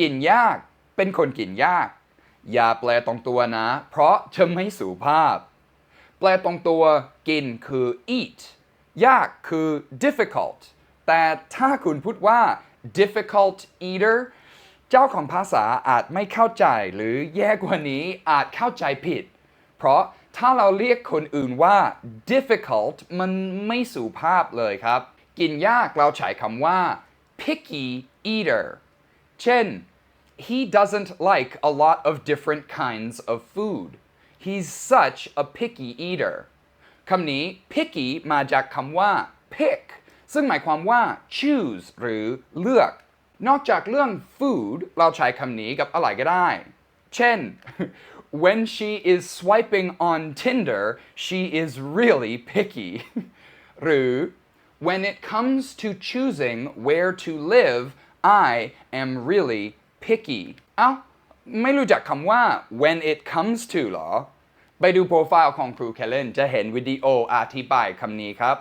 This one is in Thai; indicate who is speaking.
Speaker 1: กินยาก เป็นคนกินยาก อย่าแปลตรงตัวนะ เพราะจะไม่สุภาพ แปลตรงตัวกินคือ eat ยากคือ difficult แต่ถ้าคุณพูดว่า difficult eater เจ้าของภาษาอาจไม่เข้าใจหรือแย่กว่านี้อาจเข้าใจผิด เพราะถ้าเราเรียกคนอื่นว่า difficult มันไม่สุภาพเลยครับ กินยากเราใช้คำว่า picky eater เช่น he doesn't like a lot of different kinds of food he's such a picky eater คำนี้ picky มาจากคำว่า pick ซึ่งหมายความว่า choose หรือเลือก นอกจากเรื่อง food เราใช้คำนี้กับอะไรก็ได้ เช่น when she is swiping on Tinder she is really picky หรือ when it comes to choosing where to live I am really picky เอ้าไม่รู้จักคำว่า when it comes to หรอ ไปดูโปรไฟล์ของครูเคเลนจะเห็นวิดีโออธิบายคำนี้ครับ